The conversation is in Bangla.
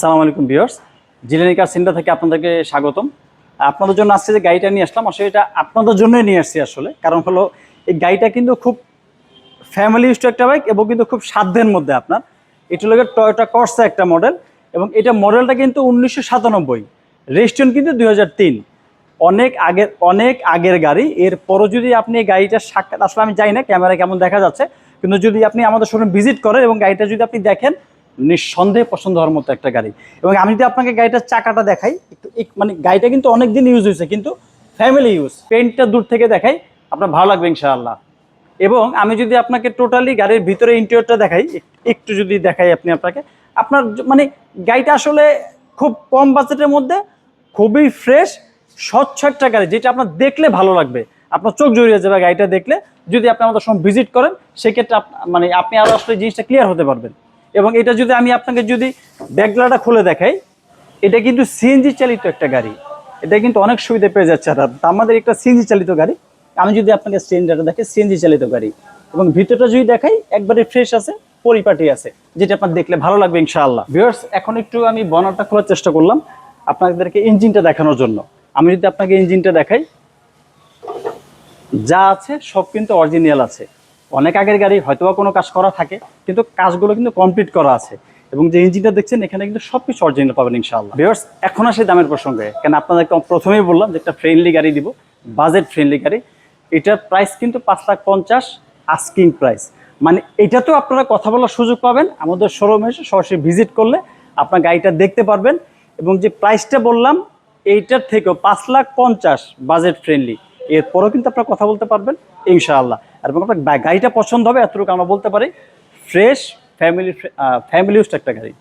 সালাম আলাইকুম বিয়ার্স জিলেনিকা সিন্ডা থেকে আপনাদেরকে স্বাগতম। আপনাদের জন্য আজকে যে গাড়িটা নিয়ে আসলাম, আসলে এটা আপনাদের জন্যই নিয়ে আসছি আসলে। কারণ হলো, এই গাড়িটা কিন্তু খুব ফ্যামিলি ইউজ একটা বাইক এবং কিন্তু খুব সাধ্যের মধ্যে আপনার। এটা হলো টয়োটা কর্সা একটা মডেল এবং এটা মডেলটা কিন্তু উনিশশো সাতানব্বই। রেজিস্ট্রেশন কিন্তু দুই হাজার তিন। অনেক আগের অনেক আগের গাড়ি। এরপরও যদি আপনি এই গাড়িটার সাক্ষাৎ, আসলে আমি জানি না ক্যামেরা কেমন দেখা যাচ্ছে। কিন্তু যদি আপনি আমাদের শোরুম ভিজিট করেন এবং গাড়িটা যদি আপনি দেখেন নিঃসন্দেহে পছন্দ হওয়ার মতো একটা গাড়ি। এবং আমি যদি আপনাকে গাড়িটার চাকাটা দেখাই, একটু মানে গাড়িটা কিন্তু অনেক দিন ইউজ হয়েছে, কিন্তু ফ্যামিলি ইউজ পেন্টটা দূর থেকে দেখাই, আপনার ভালো লাগবে ইনশাআল্লাহ। এবং আমি যদি আপনাকে টোটালি গাড়ির ভিতরে ইন্টেরিয়রটা দেখাই একটু যদি দেখাই আপনি আপনাকে, আপনার মানে গাড়িটা আসলে খুব কম বাজেটের মধ্যে, খুবই ফ্রেশ স্বচ্ছ একটা গাড়ি, যেটা আপনার দেখলে ভালো লাগবে। আপনার চোখ জড়িয়ে যাবে গাড়িটা দেখলে। যদি আপনি আমাদের সঙ্গে ভিজিট করেন, সেক্ষেত্রে মানে আপনি আরও আসলে জিনিসটা ক্লিয়ার হতে পারবেন। এবং এটা যদি আমি আপনাকে যদি ব্যাকগ্লাটা খুলে দেখাই, এটা কিন্তু সিএনজি চালিত একটা গাড়ি। এটা কিন্তু অনেক সুবিধা পেয়ে যাচ্ছে আর আমাদের একটা সিএনজি চালিত গাড়ি। আমি যদি আপনাকে সিএনজিটা দেখে সিএনজি চালিত গাড়ি। এবং ভিতরটা যদি দেখাই, একবারে ফ্রেশ আছে, পরিপাটি আছে, যেটা আপনার দেখলে ভালো লাগবে ইনশাআল্লাহ। ভিউয়ার্স এখন একটু আমি বনারটা খোলার চেষ্টা করলাম আপনাদেরকে ইঞ্জিনটা দেখানোর জন্য। আমি যদি আপনাকে ইঞ্জিনটা দেখাই, যা আছে সব কিন্তু অরিজিনাল আছে। অনেক আগের গাড়ি হয়তোবা কোনো কাজ করা থাকে, কিন্তু কাজগুলো কিন্তু কমপ্লিট করা আছে। এবং যে ইঞ্জিনটা দেখছেন, এখানে কিন্তু সব কিছু অরিজিনাল পাবেন ইনশাআল্লাহ। ভিউয়ার্স এখন আসে দামের প্রসঙ্গে। কেন আপনাদেরকে প্রথমেই বললাম যে একটা ফ্রেন্ডলি গাড়ি দিব বাজেট ফ্রেন্ডলি গাড়ি। এটার প্রাইস কিন্তু পাঁচ লাখ পঞ্চাশ আস্কিং প্রাইস মানে এটা তো আপনারা কথা বলার সুযোগ পাবেন, আমাদের শোরুমে এসে সরাসরি ভিজিট করলে আপনার গাড়িটা দেখতে পারবেন। এবং যে প্রাইসটা বললাম, এইটার থেকেও পাঁচ লাখ পঞ্চাশ বাজেট ফ্রেন্ডলি এরপরেও কিন্তু আপনারা কথা বলতে পারবেন, ইনশাআল্লাহ। এবং আপনার গাড়িটা পছন্দ হবে, এতটুকু আমরা বলতে পারি, ফ্রেশ ফ্যামিলি ফ্যামিলি ইউজড একটা গাড়ি।